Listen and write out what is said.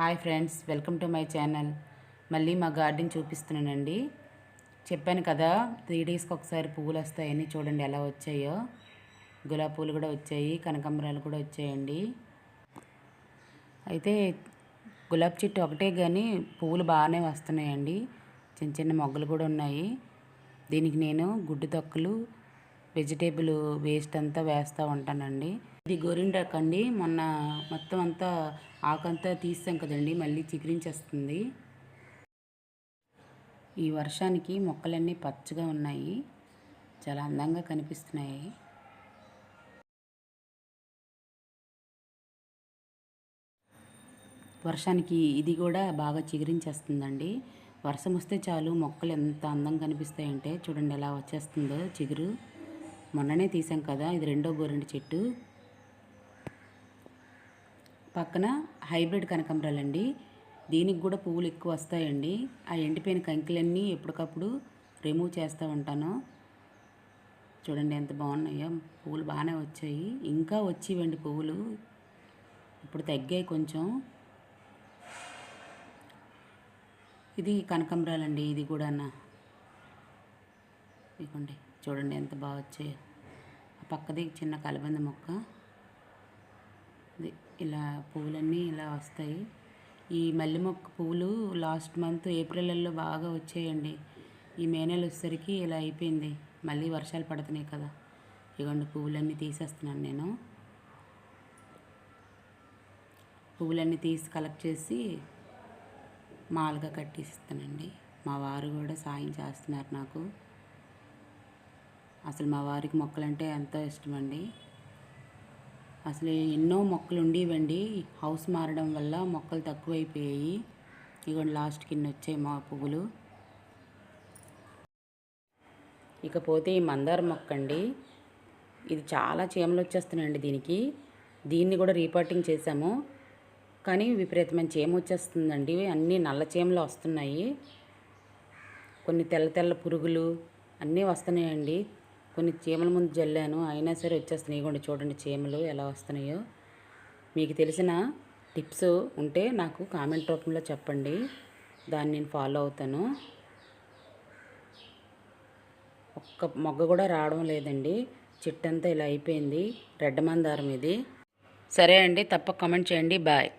Hi friends welcome to my channel. మళ్ళీ మా garden చూపిస్తున్నానండి. చెప్పాను కదా త్రీ డేస్కి ఒకసారి పువ్వులు వస్తాయని చూడండి ఎలా వచ్చాయో. గులాబీ పూలు కూడా వచ్చాయి కనకాంబరాలు కూడా వచ్చాయండి. అయితే గులాబీ చెట్టు ఒకటే కానీ పువ్వులు బాగానే వస్తున్నాయండి. చిన్న చిన్న మొగ్గలు కూడా ఉన్నాయి. దీనికి నేను గుడ్డు తొక్కలు వెజిటేబుల్ వేస్ట్ అంతా వేస్తూ ఉంటానండి. ఇది గోరింటాకు అండి మొన్న మొత్తం అంతా ఆకంతా తీసాం కదండి. మళ్ళీ చిగురించేస్తుంది. ఈ వర్షానికి మొక్కలన్నీ పచ్చగా ఉన్నాయి. చాలా అందంగా కనిపిస్తున్నాయి. వర్షానికి ఇది కూడా బాగా చిగురించేస్తుందండి. వర్షం వస్తే చాలు మొక్కలు ఎంత అందంగా కనిపిస్తాయంటే చూడండి ఎలా వచ్చేస్తుందో చిగురు. మొన్ననే తీసాం కదా ఇది రెండో గోరెండు చెట్టు. పక్కన హైబ్రిడ్ కనకాంబరాలండి. దీనికి కూడా పువ్వులు ఎక్కువ వస్తాయండి. ఆ ఎండిపోయిన కంకిలన్నీ ఎప్పటికప్పుడు రిమూవ్ చేస్తూ ఉంటాను. చూడండి ఎంత బాగున్నాయో పువ్వులు బాగానే వచ్చాయి. ఇంకా వచ్చేవండి పువ్వులు. ఇప్పుడు తగ్గాయి కొంచెం. ఇది కనకాంబరాలండి ఇది కూడా ఇదిగోండి చూడండి ఎంత బాగా వచ్చాయో. పక్కది చిన్న కలబంద మొక్క. ఇలా పువ్వులన్నీ ఇలా వస్తాయి. ఈ మల్లె మొక్క పువ్వులు లాస్ట్ మంత్ ఏప్రిల్లో బాగా వచ్చాయండి. ఈ మే నెల వచ్చేసరికి ఇలా అయిపోయింది. మళ్ళీ వర్షాలు పడుతున్నాయి కదా. ఇగోండి పువ్వులన్నీ తీసేస్తున్నాను నేను. పువ్వులన్నీ తీసి కలెక్ట్ చేసి మాలుగా కట్టిస్తానండి మా వారు కూడా సాయం చేస్తున్నారు నాకు. అసలు మా వారికి మొక్కలంటే ఎంతో ఇష్టమండి. అసలు ఎన్నో మొక్కలు ఉండేవండి హౌస్ మారడం వల్ల మొక్కలు తక్కువైపోయాయి. ఇగోండి లాస్ట్ కింద వచ్చాయి మా పువ్వులు. ఇకపోతే ఈ మందార మొక్క అండి ఇది చాలా చీమలు వచ్చేస్తున్నాయండి దీనికి. దీన్ని కూడా రీపాటింగ్ చేసాము కానీ విపరీతమైన చీమ వచ్చేస్తుందండి అన్నీ నల్ల చీమలు వస్తున్నాయి. కొన్ని తెల్ల తెల్ల పురుగులు అన్నీ వస్తున్నాయండి. కొన్ని చీమల ముందు జల్లాను. అయినా సరే వచ్చేస్తున్నాయి. ఇవ్వండి చూడండి చీమలు ఎలా వస్తున్నాయో. మీకు తెలిసిన టిప్స్ ఉంటే నాకు కామెంట్ రూపంలో చెప్పండి. దాన్ని నేను ఫాలో అవుతాను. ఒక్క మొగ్గ కూడా రావడం లేదండి. చెట్టు అంతా ఇలా అయిపోయింది. రెడ్ మందారం ఇది. సరే అండి తప్ప కామెంట్ చేయండి. బాయ్.